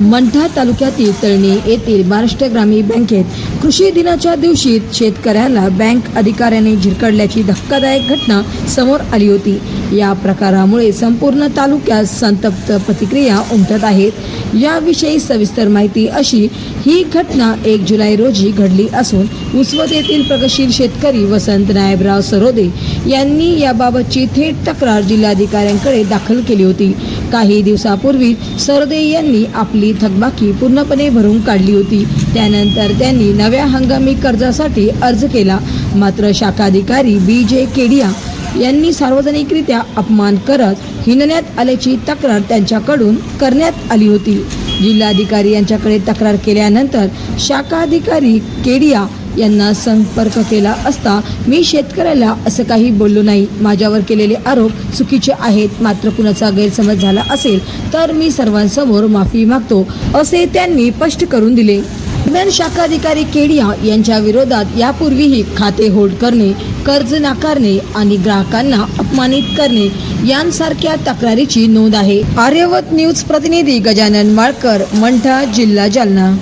मंठा तालुक्यातील तळणी येथील महाराष्ट्र ग्रामीण बँकेत कृषी दिनाच्या दिवशी शेतकऱ्याला बँक अधिकाऱ्याने झिरकडल्याची धक्कादायक घटना समोर आली होती. या प्रकारामुळे संपूर्ण तालुक्यात संतप्त प्रतिक्रिया उमटत आहेत. याविषयी सविस्तर माहिती अशी ही घटना एक जुलै रोजी घडली असून उसवत येथील प्रगतशील शेतकरी वसंत नायबराव सरोदे यांनी याबाबतची थेट तक्रार जिल्हाधिकाऱ्यांकडे दाखल केली होती. काही दिवसापूर्वी सरदे यांनी आपली थकबाकी पूर्णपणे भरून काढली होती. त्यानंतर त्यांनी नव्या हंगामी कर्जासाठी अर्ज केला. मात्र शाखाधिकारी बी जे केडिया यांनी सार्वजनिकरित्या अपमान करत हिनण्यात आल्याची तक्रार त्यांच्याकडून करण्यात आली होती. जिल्हाधिकारी यांच्याकडे तक्रार केल्यानंतर शाखाधिकारी केडिया यांना संपर्क केला असता मी शेतकऱ्याला असं काही बोललो नाही. माझ्यावर केलेले आरोप चुकीचे आहेत. मात्र कुणाचा गैरसमज झाला असेल तर मी सर्वांसमोर माफी मागतो असे त्यांनी स्पष्ट करून दिले. दरम्यान शाखाधिकारी केडिया यांच्या विरोधात यापूर्वीही खाते होल्ड करणे कर्ज नाकारणे आणि ग्राहकांना अपमानित करणे यांसारख्या तक्रारीची नोंद आहे. आर्यवत न्यूज प्रतिनिधी गजानन माळकर मंठा जिल्हा जालना.